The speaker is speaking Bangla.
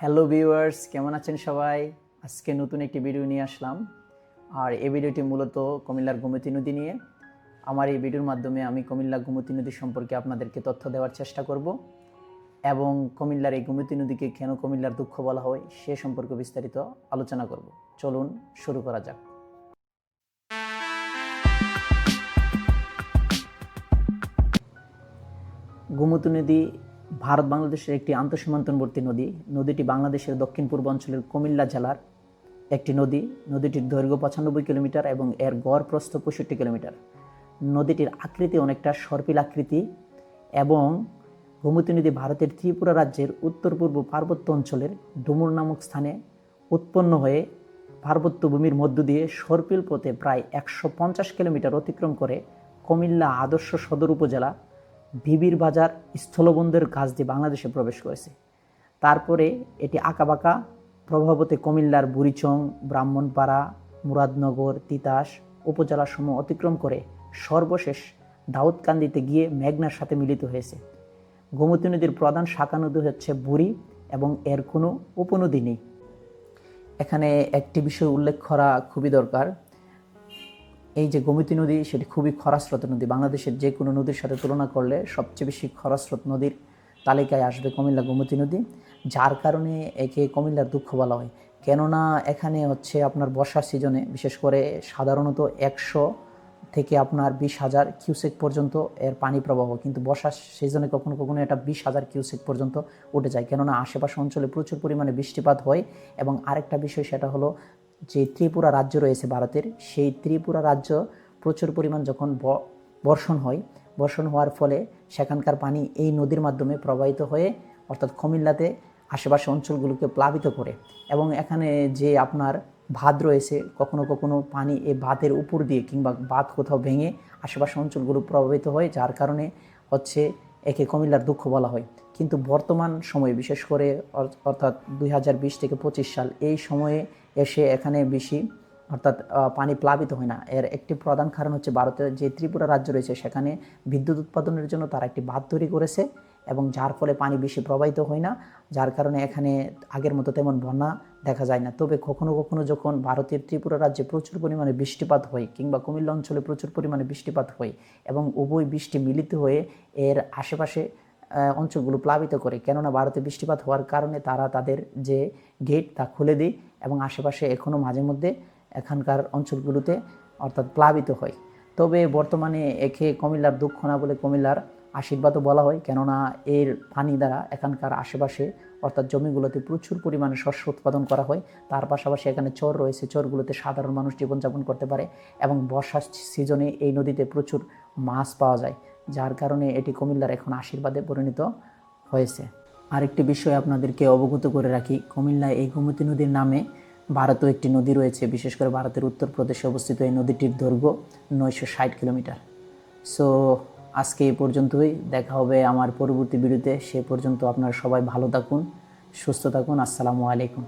হ্যালো ভিউয়ার্স কেমন আছেন সবাই? আজকে নতুন একটি ভিডিও নিয়ে আসলাম। আর এই ভিডিওটি মূলত কুমিল্লার গোমতী নদী নিয়ে। আমার এই ভিডিওর মাধ্যমে আমি কুমিল্লা গোমতী নদী সম্পর্কে আপনাদেরকে তথ্য দেওয়ার চেষ্টা করব এবং কুমিল্লার এই গোমতী নদীকে কেন কুমিল্লার দুঃখ বলা হয় সে সম্পর্কে বিস্তারিত আলোচনা করব। চলুন শুরু করা যাক। গোমতী নদী ভারত বাংলাদেশের একটি আন্তঃসীমান্তবর্তী নদী। নদীটি বাংলাদেশের দক্ষিণ পূর্ব অঞ্চলের কুমিল্লা জেলার একটি নদী। নদীটির দৈর্ঘ্য পঁচানব্বই কিলোমিটার এবং এর গড় প্রস্থ পঁয়ষট্টি কিলোমিটার। নদীটির আকৃতি অনেকটা সর্পিল আকৃতি এবং গোমতী নদী ভারতের ত্রিপুরা রাজ্যের উত্তর পূর্ব পার্বত্য অঞ্চলের ডুমুর নামক স্থানে উৎপন্ন হয়ে পার্বত্য ভূমির মধ্য দিয়ে সর্পিল পথে প্রায় একশো পঞ্চাশ কিলোমিটার অতিক্রম করে কুমিল্লা আদর্শ সদর উপজেলা বিবির বাজার স্থলবন্দরের কাছ দিয়ে বাংলাদেশে প্রবেশ করেছে। তারপরে এটি আঁকাবাঁকা প্রভাবতে কুমিল্লার বুড়িচং, ব্রাহ্মণপাড়া, মুরাদনগর, তিতাস উপজেলাসমূহ অতিক্রম করে সর্বশেষ দাউদকান্দিতে গিয়ে মেঘনার সাথে মিলিত হয়েছে। গোমতী নদীর প্রধান শাখা নদী হচ্ছে বুড়ি এবং এর কোনো উপনদী নেই। এখানে একটি বিষয় উল্লেখ করা খুবই দরকার এই যে গোমতী নদী, সেটি খুবই খরাস্রোত নদী। বাংলাদেশের যে কোনো নদীর সাথে তুলনা করলে সবচেয়ে বেশি খরাস্রোত নদীর তালিকায় আসবে কুমিল্লা গোমতী নদী, যার কারণে একে কুমিল্লার দুঃখ বলা হয়। কেননা এখানে হচ্ছে আপনার বর্ষার সিজনে বিশেষ করে সাধারণত একশো থেকে আপনার বিশ হাজার কিউসেক পর্যন্ত এর পানি প্রবাহ, কিন্তু বর্ষার সিজনে কখনো কখনো এটা বিশ হাজার কিউসেক পর্যন্ত উঠে যায়। কেননা আশেপাশে অঞ্চলে প্রচুর পরিমাণে বৃষ্টিপাত হয় এবং আরেকটা বিষয় সেটা হলো যে ত্রিপুরা রাজ্য রয়েছে ভারতের, সেই ত্রিপুরা রাজ্য প্রচুর পরিমাণ যখন বর্ষণ হয়, বর্ষণ হওয়ার ফলে সেখানকার পানি এই নদীর মাধ্যমে প্রবাহিত হয়ে অর্থাৎ কুমিল্লাতে আশেপাশে অঞ্চলগুলোকে প্লাবিত করে এবং এখানে যে আপনার বাঁধ রয়েছে, কখনো কখনো পানি এই বাঁধের উপর দিয়ে কিংবা বাঁধ কোথাও ভেঙে আশেপাশে অঞ্চলগুলো প্রভাবিত হয়, যার কারণে হচ্ছে একে কুমিল্লার দুঃখ বলা হয়। কিন্তু বর্তমান সময়ে, বিশেষ করে অর্থাৎ দু হাজার বিশ থেকে পঁচিশ সাল, এই সময়ে এসে এখানে বেশি, অর্থাৎ পানি প্লাবিত হয় না। এর একটি প্রধান কারণ হচ্ছে ভারতের যে ত্রিপুরা রাজ্য রয়েছে, সেখানে বিদ্যুৎ উৎপাদনের জন্য তারা একটি বাঁধ তৈরি করেছে এবং যার ফলে পানি বেশি প্রবাহিত হয় না, যার কারণে এখানে আগের মতো তেমন বন্যা দেখা যায় না। তবে কখনো কখনো যখন ভারতের ত্রিপুরা রাজ্যে প্রচুর পরিমাণে বৃষ্টিপাত হয় কিংবা কুমিল্লা অঞ্চলে প্রচুর পরিমাণে বৃষ্টিপাত হয় এবং উভয় বৃষ্টি মিলিত হয়ে এর আশেপাশে অঞ্চলগুলো প্লাবিত করে। কেননা ভারতে বৃষ্টিপাত হওয়ার কারণে তারা তাদের যে গেট তা খুলে দেয় এবং আশেপাশে এখনও মাঝে মধ্যে এখানকার অঞ্চলগুলোতে অর্থাৎ প্লাবিত হয়। তবে বর্তমানে একে কুমিল্লার দুঃখ না বলে কুমিল্লার আশীর্বাদও বলা হয়। কেননা এর পানি দ্বারা এখানকার আশেপাশে অর্থাৎ জমিগুলোতে প্রচুর পরিমাণে শস্য উৎপাদন করা হয়। তার পাশাপাশি এখানে চর রয়েছে। চরগুলোতে সাধারণ মানুষ জীবনযাপন করতে পারে এবং বর্ষার সিজনে এই নদীতে প্রচুর মাছ পাওয়া যায়। যার কারণে এটি কুমিল্লার এখন আশীর্বাদে পরিণত হয়েছে। আরেকটি বিষয় আপনাদেরকে অবগত করে রাখি, কুমিল্লায় এই গোমতী নদীর নামে ভারতও একটি নদী রয়েছে, বিশেষ করে ভারতের উত্তরপ্রদেশে অবস্থিত এই নদীটির দৈর্ঘ্য নয়শো ষাট কিলোমিটার। সো, আজকে এই পর্যন্তই, দেখা হবে আমার পরবর্তী ভিডিওতে, সে পর্যন্ত আপনারা সবাই ভালো থাকুন, সুস্থ থাকুন, আসসালামু আলাইকুম।